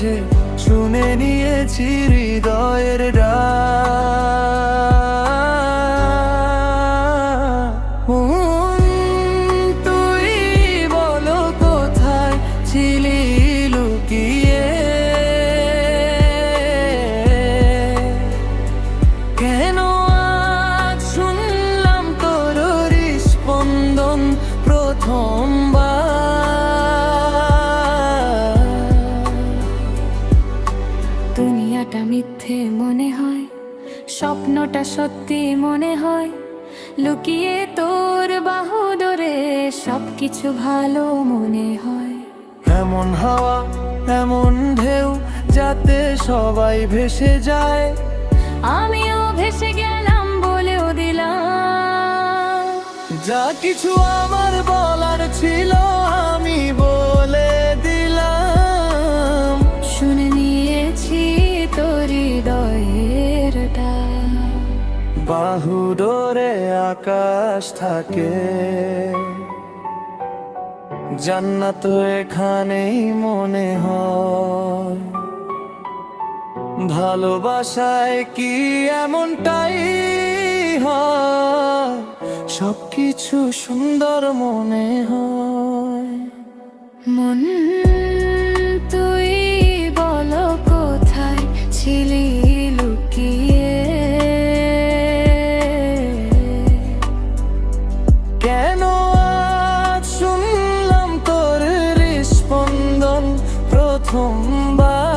মাঝে শুনে নিয়েছি হৃদয়ের তুই বলো কোথায় ছিলি? দুনিয়াটা মিথ্যে মনে হয় স্বপ্নটা সত্যি মনে হয়। লুকিয়ে তোর বাহু ধরে সবকিছু ভালো মনে হয়। এমন হাওয়া এমন ঢেউ যাতে সবাই ভেসে যায়। আমিও ভেসে গেলাম বলেও দিলাম। যা কিছু আমার বলার ছিল আমি বলে দিলাম। শুনে নিয়েছি হৃদয়ের ডাক। বাহু ডোরে আকাশ থাকে। জান্নাত এখানেই মনে হয়। ভালোবাসায় কি এমনটাই হয়? সবকিছু সুন্দর মনে হয়। ছিলি লুকিয়ে। কেন শুনলাম তোর স্পন্দন প্রথমবার?